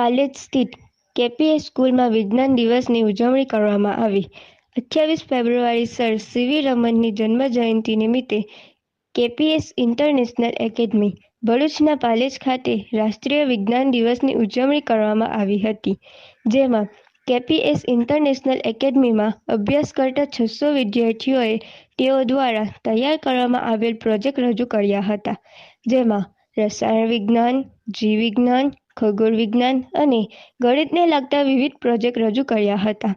પાલેજ સ્થિત કેપીએસ સ્કૂલમાં વિજ્ઞાન દિવસની ઉજવણી કરવામાં આવી. અઠ્યાવીસ ફેબ્રુઆરી સર સીવી રમનની જન્મ જયંતિ નિમિત્તે કેપીએસ ઇન્ટરનેશનલ એકેડમી, ભરૂચના પાલેજ ખાતે રાષ્ટ્રીય વિજ્ઞાન દિવસની ઉજવણી કરવામાં આવી હતી, જેમાં કેપીએસ ઇન્ટરનેશનલ એકેડમીમાં અભ્યાસ કરતા છસો વિદ્યાર્થીઓએ તેઓ દ્વારા તૈયાર કરવામાં આવેલ પ્રોજેક્ટ રજૂ કર્યા હતા, જેમાં રસાયણ વિજ્ઞાન જીવ વિજ્ઞાન ખગોળ વિજ્ઞાન અને ગણિતને લગતા વિવિધ પ્રોજેક્ટ રજૂ કર્યા હતા.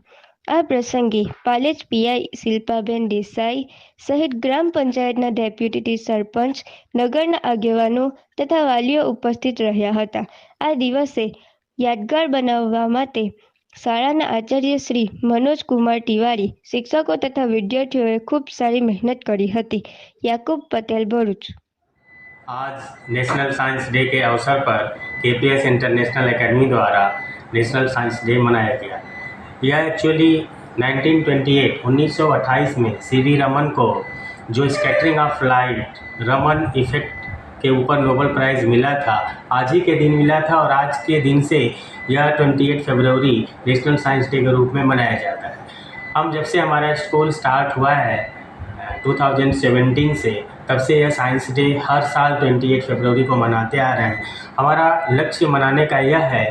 આ પ્રસંગે પાલેજ પીઆઈ શિલ્પાબેન દેસાઈ સહિત ગ્રામ પંચાયતના ડેપ્યુટી સરપંચ, નગરના આગેવાનો તથા વાલીઓ ઉપસ્થિત રહ્યા હતા. આ દિવસે યાદગાર બનાવવા માટે શાળાના આચાર્ય શ્રી મનોજ કુમાર તિવારી, શિક્ષકો તથા વિદ્યાર્થીઓએ ખૂબ સારી મહેનત કરી હતી. યાકુબ પટેલ ભરૂચ. आज नेशनल साइंस डे के अवसर पर केपीएस इंटरनेशनल एकेडमी द्वारा नेशनल साइंस डे मनाया गया। यह एक्चुअली 1928 1928 में सी वी रमन को, जो scattering of light Raman effect के ऊपर नोबल प्राइज़ मिला था, आज ही के दिन मिला था और आज के दिन से यह 28 फरवरी नेशनल साइंस डे के रूप में मनाया जाता है। हम जब से हमारा स्कूल स्टार्ट हुआ है 2017 से, तब से यह साइंस डे हर साल 28 फरवरी को मनाते आ रहे हैं। हमारा लक्ष्य मनाने का यह है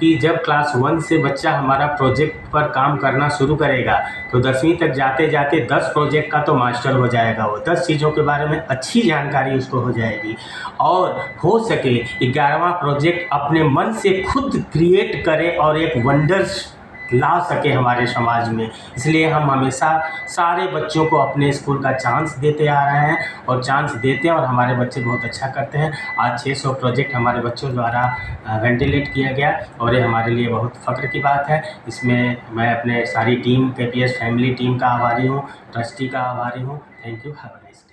कि जब क्लास वन से बच्चा हमारा प्रोजेक्ट पर काम करना शुरू करेगा तो दसवीं तक जाते जाते दस प्रोजेक्ट का तो मास्टर हो जाएगा वो। दस चीज़ों के बारे में अच्छी जानकारी उसको हो जाएगी। और हो सके ग्यारहवा प्रोजेक्ट अपने मन से खुद क्रिएट करे और एक वंडर्स ला सके हमारे समाज में। इसलिए हम हमेशा सारे बच्चों को अपने स्कूल का चांस देते आ रहे हैं और चांस देते हैं और हमारे बच्चे बहुत अच्छा करते हैं। आज 600 प्रोजेक्ट हमारे बच्चों द्वारा वेंटिलेट किया गया और ये हमारे लिए बहुत फ़ख्र की बात है। इसमें मैं अपने सारी टीम के फैमिली टीम का आभारी हूँ ट्रस्टी का आभारी हूँ। Thank you have nice